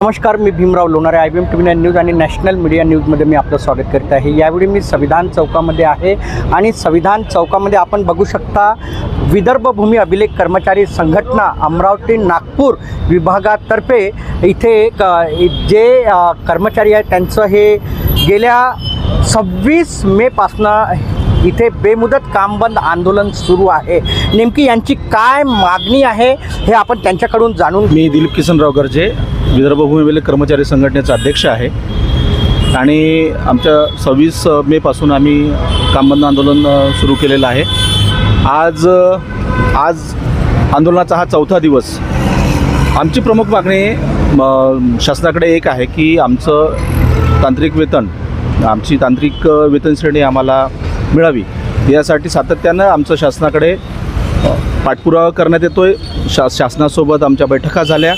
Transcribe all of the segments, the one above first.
नमस्कार मी Bhimrao Lonare I B M T V nine news आणि national media न्यूजमध्ये मी आपलं स्वागत करत आहे. यावेळी मी संविधान चौकामध्ये आहे आणि संविधान चौकामध्ये आपण बघू शकता विदर्भ भूमी अभिलेख कर्मचारी संघटना अमरावती नागपूर विभागातर्फे इथे एक, जे कर्मचारी आहेत त्यांचं हे गेल्या सव्वीस मेपासनं इथे बेमुदत काम बंद आंदोलन सुरू आहे. नेमकी यांची काय मागणी आहे हे आपण त्यांच्याकडून जाणून मी दिलीप किसनराव गर्जे विदर्भ भूमी कर्मचारी संघटनेचा अध्यक्ष आहे. आणि आमच्या सव्वीस मेपासून आम्ही कामबंद आंदोलन सुरू केलेलं आहे. आज आज आंदोलनाचा हा चौथा दिवस. आमची प्रमुख मागणी शासनाकडे एक आहे की आमचं तांत्रिक वेतन आमची तांत्रिक वेतन श्रेणी आम्हाला मिळावी. यासाठी सातत्यानं आमचं शासनाकडे पाठपुरावा करण्यात येतो आहे शा शासनासोबत आमच्या बैठका झाल्या.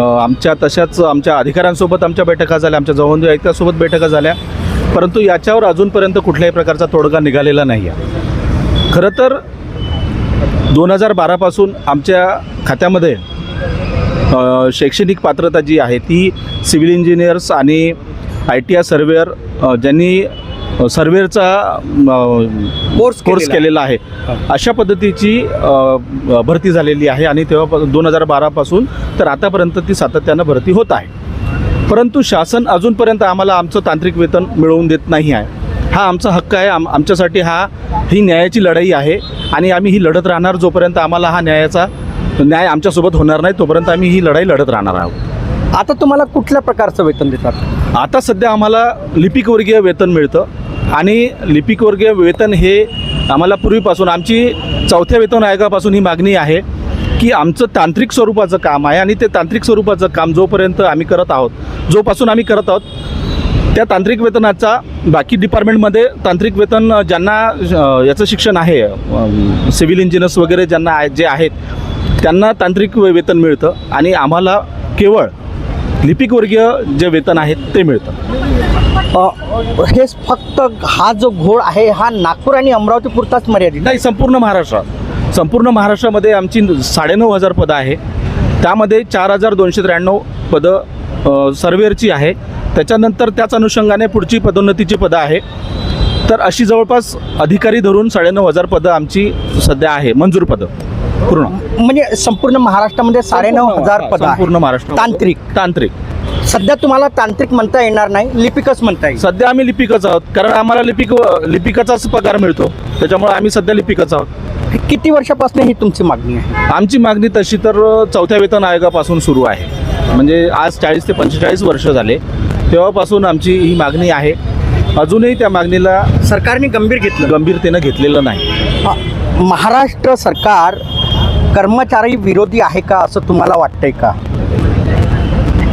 आमच्या तशाच आमच्या अधिकाऱ्यांसोबत आमच्या बैठका झाल्या आमच्या जवळ आयुक्तासोबत बैठका झाल्या. परंतु याच्यावर अजूनपर्यंत कुठल्याही प्रकारचा तोडगा निघालेला नाही आहे. खरं तर दोन हजार बारापासून आमच्या खात्यामध्ये शैक्षणिक पात्रता जी आहे ती सिव्हिल इंजिनियर्स आणि आय टी आय सर्वेअर ज्यांनी सर्वेअरचा कोर्स कोर्स केलेला आहे. अशा पद्धतीची भरती झालेली आहे आणि तेव्हा दोन हजार बारापासून तर आतापर्यंत ती सातत्यानं भरती होत आहे. परंतु शासन अजूनपर्यंत आम्हाला आमचं तांत्रिक वेतन मिळवून देत नाही आहे. हा आमचा हक्क आहे. आम आमच्यासाठी हा ही न्यायाची लढाई आहे आणि आम्ही ही लढत राहणार जोपर्यंत आम्हाला हा न्यायाचा न्याय आमच्यासोबत होणार नाही तोपर्यंत आम्ही ही लढाई लढत राहणार आहोत. आता तुम्हाला कुठल्या प्रकारचं वेतन देतात? आता सध्या आम्हाला लिपिकवर्गीय वेतन मिळतं. आणि लिपिकवर्गीय वेतन हे आम्हाला पूर्वीपासून आमची चौथ्या वेतन आयोगापासून ही मागणी आहे की आमचं तांत्रिक स्वरूपाचं काम आहे आणि ते तांत्रिक स्वरूपाचं काम जोपर्यंत आम्ही करत आहोत जोपासून आम्ही करत आहोत त्या तांत्रिक वेतनाचा बाकी डिपार्टमेंटमध्ये तांत्रिक वेतन ज्यांना याचं शिक्षण आहे सिव्हिल इंजिनियर्स वगैरे ज्यांना आहे- जे आहेत त्यांना तांत्रिक वेतन मिळतं आणि आम्हाला केवळ लिपिकवर्गीय जे वेतन आहे ते मिळतं. हे फक्त हा जो घोळ आहे हा नागपूर आणि अमरावती पुरताच मर्यादित. नाही संपूर्ण महाराष्ट्रात संपूर्ण महाराष्ट्रामध्ये आमची साडेनऊ हजार पदं आहे. त्यामध्ये चार हजार दोनशे त्र्याण्णव पदं सर्वेअरची आहे. त्याच्यानंतर त्याच अनुषंगाने पुढची पदोन्नतीची पदं आहे. तर अशी जवळपास अधिकारी धरून साडेनऊ हजार पदं आमची सध्या आहे मंजूर पदं. पूर्ण. म्हणजे संपूर्ण महाराष्ट्रामध्ये साडेनऊ हजार पद संपूर्ण महाराष्ट्र तांत्रिक. तांत्रिक. सध्या तुम्हाला तांत्रिक म्हणता येणार नाही लिपिकच म्हणता येईल. सध्या आम्ही लिपिकच आहोत कारण आम्हाला लिपिक लिपिकाचाच पगार मिळतो. त्याच्यामुळे आम्ही सध्या लिपिकच आहोत. किती वर्षापासून ही तुमची मागणी आहे? आमची मागणी तशी तर चौथ्या वेतन आयोगापासून सुरू आहे. म्हणजे आज चाळीस ते पंचेचाळीस वर्ष झाले तेव्हापासून आमची ही मागणी आहे. अजूनही त्या मागणीला सरकारने गंभीर घेतलं. गंभीरतेनं घेतलेलं नाही. महाराष्ट्र सरकार कर्मचारी विरोधी आहे का असं तुम्हाला वाटतंय का?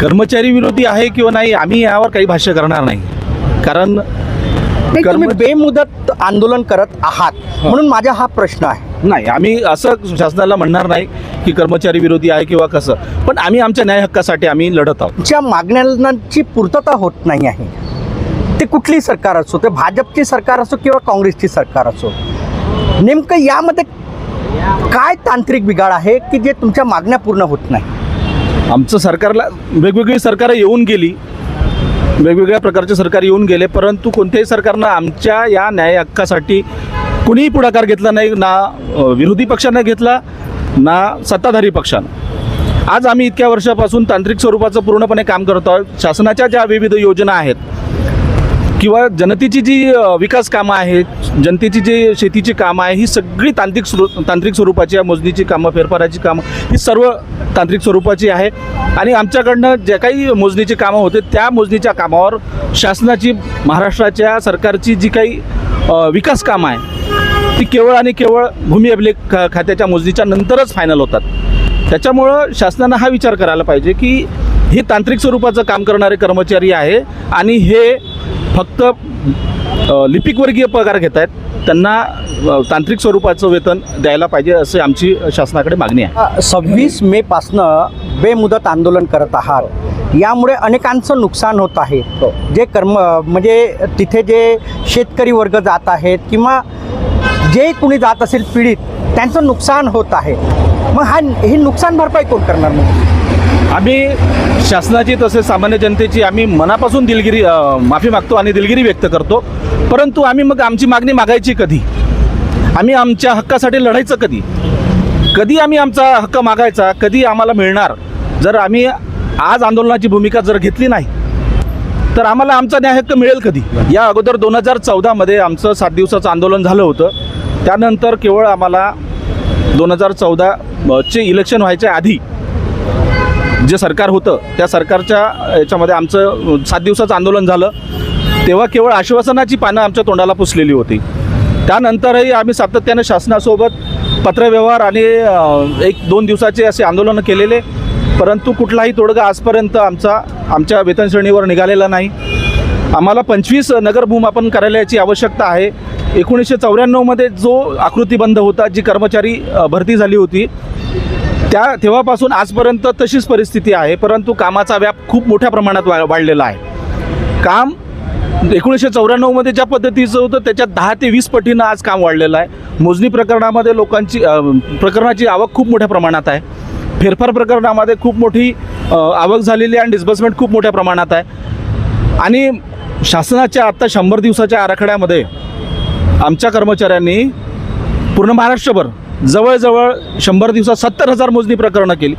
कर्मचारी विरोधी आहे किंवा नाही आम्ही यावर काही भाष्य करणार नाही. कारण कर्म- तुम्ही बेमुदत आंदोलन करत आहात. म्हणून माझा हा प्रश्न आहे. नाही आम्ही असं शासनाला म्हणणार नाही की कर्मचारी विरोधी आहे किंवा कसं. पण आम्ही आमच्या न्याय हक्कासाठी आम्ही लढत आहोत. ज्या मागण्यांची पूर्तता होत नाही आहे ते कुठली सरकार असो ते भाजपची सरकार असो किंवा काँग्रेसची सरकार असो नेमकं यामध्ये काय तांत्रिक बिघाड आहे की जे तुमच्या मागण्या पूर्ण होत नाही? आमचं सरकारला वेगवेगळी सरकारं येऊन गेली. वेगवेगळ्या प्रकारचे सरकार येऊन गेले परंतु कोणत्याही सरकारनं आमच्या या न्याय हक्कासाठी कुणीही पुढाकार घेतला नाही ना विरोधी पक्षानं घेतला ना सत्ताधारी पक्षानं. आज आम्ही इतक्या वर्षापासून तांत्रिक स्वरूपाचं पूर्णपणे काम करत आहोत. शासनाच्या ज्या विविध योजना आहेत किंवा जनतेची जी विकास कामं आहेत जनतेची जी शेतीची कामं आहे ही सगळी तांत्रिक स्वरू तांत्रिक स्वरूपाची आहे मोजणीची कामं फेरफाराची कामं ही सर्व तांत्रिक स्वरूपाची आहे. आणि आमच्याकडनं जे काही मोजणीची कामं होते त्या मोजणीच्या कामावर शासनाची महाराष्ट्राच्या सरकारची जी काही विकास कामं आहे ती केवळ आणि केवळ भूमी अभिलेख खात्याच्या मोजणीच्या नंतरच फायनल होतात. त्याच्यामुळं शासनानं हा विचार करायला पाहिजे की हे तांत्रिक स्वरूपाचं काम करणारे कर्मचारी आहे आणि हे फक्त लिपिकवर्गीय पगार घेत आहेत त्यांना तांत्रिक स्वरूपाचं वेतन द्यायला पाहिजे असे आमची शासनाकडे मागणी आहे. सव्वीस मे पासनं बेमुदत आंदोलन करत आहात. यामुळे अनेकांचं नुकसान होत आहे. जे कर्म म्हणजे तिथे जे शेतकरी वर्ग जात आहेत किंवा जे कुणी जात असेल पीडित त्यांचं नुकसान होत आहे. मग हा ही नुकसान भरपाई कोण करणार मग? आम्ही शासनाची तसेच सामान्य जनतेची आम्ही मनापासून दिलगिरी माफी मागतो आणि दिलगिरी व्यक्त करतो. परंतु आम्ही मग आमची मागणी मागायची कधी? आम्ही आमच्या हक्कासाठी लढायचं कधी? कधी आम्ही आमचा हक्क मागायचा? कधी आम्हाला मिळणार? जर आम्ही आज आंदोलनाची भूमिका जर घेतली नाही तर आम्हाला आमचा न्याय हक्क मिळेल कधी? या अगोदर दोन हजार चौदामध्ये आमचं सात दिवसाचं आंदोलन झालं होतं. त्यानंतर केवळ आम्हाला दोन हजार चौदा चे इलेक्शन व्हायच्या आधी जे सरकार होतं त्या सरकारच्या याच्यामध्ये आमचं सात दिवसाचं आंदोलन झालं. तेव्हा केवळ आश्वासनाची पानं आमच्या तोंडाला पुसलेली होती. त्यानंतरही आम्ही सातत्यानं शासनासोबत पत्रव्यवहार आणि एक दोन दिवसाचे असे आंदोलनं केलेले. परंतु कुठलाही तोडगा आजपर्यंत आमचा आमच्या वेतनश्रेणीवर निघालेला नाही. आम्हाला पंचवीस नगर भूमापन कार्यालयाची आवश्यकता आहे. एकोणीसशे चौऱ्याण्णवमध्ये जो आकृतीबंध होता जी कर्मचारी भरती झाली होती त्या तेव्हापासून आजपर्यंत तशीच परिस्थिती आहे परंतु कामाचा व्याप खूप मोठ्या प्रमाणात वा वाढलेला आहे. काम एकोणीसशे चौऱ्याण्णवमध्ये ज्या पद्धतीचं होतं त्याच्यात दहा ते वीस पटीनं आज काम वाढलेलं आहे. मोजणी प्रकरणामध्ये लोकांची प्रकरणाची आवक खूप मोठ्या प्रमाणात आहे. फेरफार प्रकरणामध्ये खूप मोठी आवक झालेली आहे आणि डिस्बर्समेंट खूप मोठ्या प्रमाणात आहे. आणि शासनाच्या आत्ता शंभर दिवसाच्या आराखड्यामध्ये आमच्या कर्मचाऱ्यांनी पूर्ण महाराष्ट्रभर जवळजवळ शंभर दिवसात सत्तर हजार मोजणी प्रकरणं केली.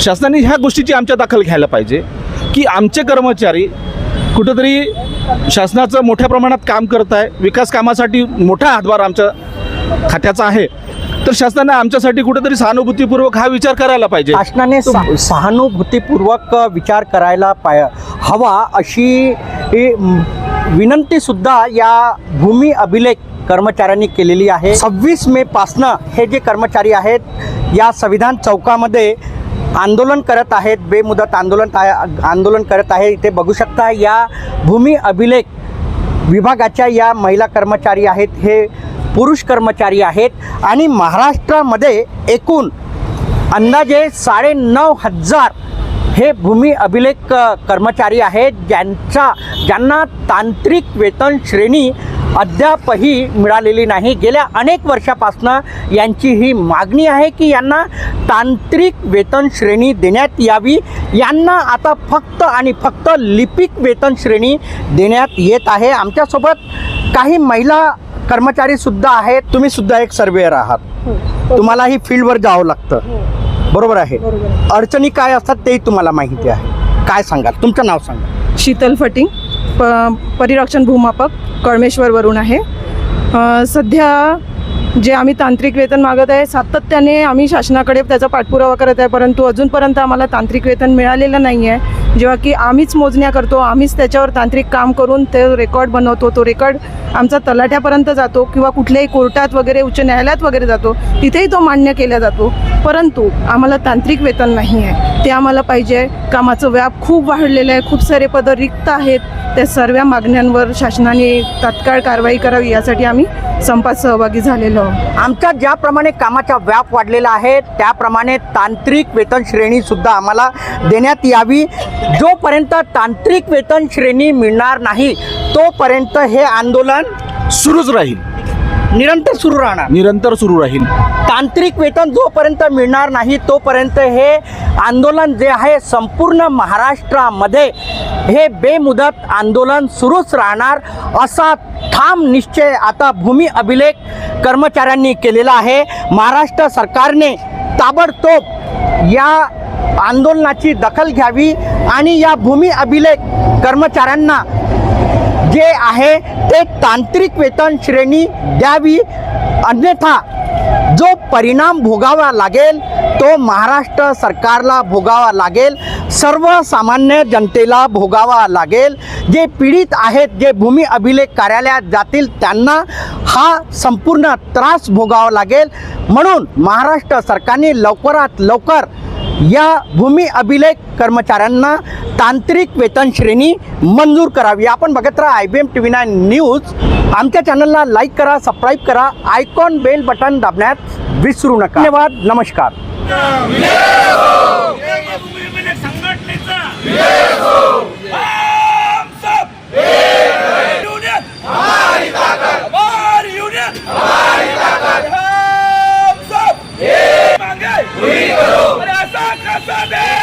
शासनाने ह्या गोष्टीची आमच्या दखल घ्यायला पाहिजे की आमचे कर्मचारी कुठंतरी शासनाचं मोठ्या प्रमाणात काम करत आहे विकास कामासाठी मोठा हातभार आमच्या खात्याचा आहे तर शासनाने आमच्यासाठी कुठेतरी सहानुभूतीपूर्वक हा विचार करायला पाहिजे. शासनाने सहानुभूतीपूर्वक विचार करायला पाय हवा अशी ही, विनंतीसुद्धा या भूमी अभिलेख कर्मचाऱ्यांनी केलेली आहे. सव्वीस मे पासनं हे जे कर्मचारी आहेत या संविधान चौकामध्ये आंदोलन करत आहेत बेमुदत आंदोलन आंदोलन करत आहे इथे बघू शकता या भूमी अभिलेख विभागाच्या या महिला कर्मचारी आहेत हे पुरुष कर्मचारी आहेत. आणि महाराष्ट्रामध्ये एकूण अंदाजे साडे नऊ हजार हे भूमी अभिलेख कर्मचारी आहेत ज्यांचा ज्यांना तांत्रिक वेतन श्रेणी अद्यापही मिळालेली नाही. गेल्या अनेक वर्षापासनं यांची ही मागणी आहे की यांना तांत्रिक वेतन श्रेणी देण्यात यावी. यांना आता फक्त आणि फक्त लिपिक वेतन श्रेणी देण्यात येत आहे. आमच्यासोबत काही महिला कर्मचारी सुद्धा आहेत. तुम्ही सुद्धा एक सर्वेअर आहात. तुम्हालाही फील्डवर जावं लागतं. बरोबर आहे. अडचणी काय असतात तेही तुम्हाला माहिती आहे. काय सांगाल? तुमचं नाव सांगा. शीतल फटिंग. प परिरक्षण भूमापक कळमेश्वरवरून आहे. सध्या जे आम्ही तांत्रिक वेतन मागत आहे सातत्याने आम्ही शासनाकडे त्याचा पाठपुरावा करत आहे परंतु अजूनपर्यंत आम्हाला तांत्रिक वेतन मिळालेलं नाही आहे जेव्हा की आम्हीच मोजण्या करतो आम्हीच त्याच्यावर तांत्रिक काम करून ते रेकॉर्ड बनवतो तो रेकॉर्ड आमचा तलाठ्यापर्यंत जातो किंवा कुठल्याही कोर्टात वगैरे उच्च न्यायालयात वगैरे जातो तिथेही तो मान्य केला जातो. परंतु आम्हाला तांत्रिक वेतन नाही आहे. ते आम्हाला पाहिजे. कामाचं व्याप खूप वाढलेलं आहे. खूप सारे पदं रिक्त आहेत. त्या सर्व मागण्यांवर शासनाने तात्काळ कारवाई करावी यासाठी आम्ही संपात सहभागी झालेलो. आमच्या ज्याप्रमाणे कामाचा व्याप वाढलेला आहे त्याप्रमाणे तांत्रिक वेतन श्रेणी सुद्धा आम्हाला देण्यात यावी. जोपर्यंत तांत्रिक वेतन श्रेणी मिळणार नाही तोपर्यंत हे आंदोलन सुरूच राहील. निरंतर सुरू राहणार. निरंतर सुरू राहील. तांत्रिक वेतन जोपर्यंत मिळणार नाही तोपर्यंत हे आंदोलन जे आहे संपूर्ण महाराष्ट्रामध्ये हे बेमुदत आंदोलन सुरूच राहणार असा ठाम निश्चय आता भूमी अभिलेख कर्मचाऱ्यांनी केलेला आहे. महाराष्ट्र सरकारने ताबडतोब या आंदोलनाची दखल घ्यावी आणि या भूमी अभिलेख कर्मचाऱ्यांना जे आहे ते तांत्रिक वेतन श्रेणी द्यावी. अन्यथा जो परिणाम भोगावा लागेल तो महाराष्ट्र सरकारला भोगावा लागेल. सर्वसामान्य जनतेला भोगावा लागेल. जे पीडित आहेत जे भूमी अभिलेख कार्यालयात जातील त्यांना हा संपूर्ण त्रास भोगावा लागेल. म्हणून महाराष्ट्र सरकारने लवकरात लवकर या भूमी अभिलेख कर्मचाऱ्यांना तांत्रिक वेतन श्रेणी मंजूर करावी आपण बघत राहा I B M T V nine news आमच्या चॅनलला लाईक करा सबस्क्राईब करा आयकॉन बेल बटन दाबण्यात विसरू नका धन्यवाद नमस्कार baby!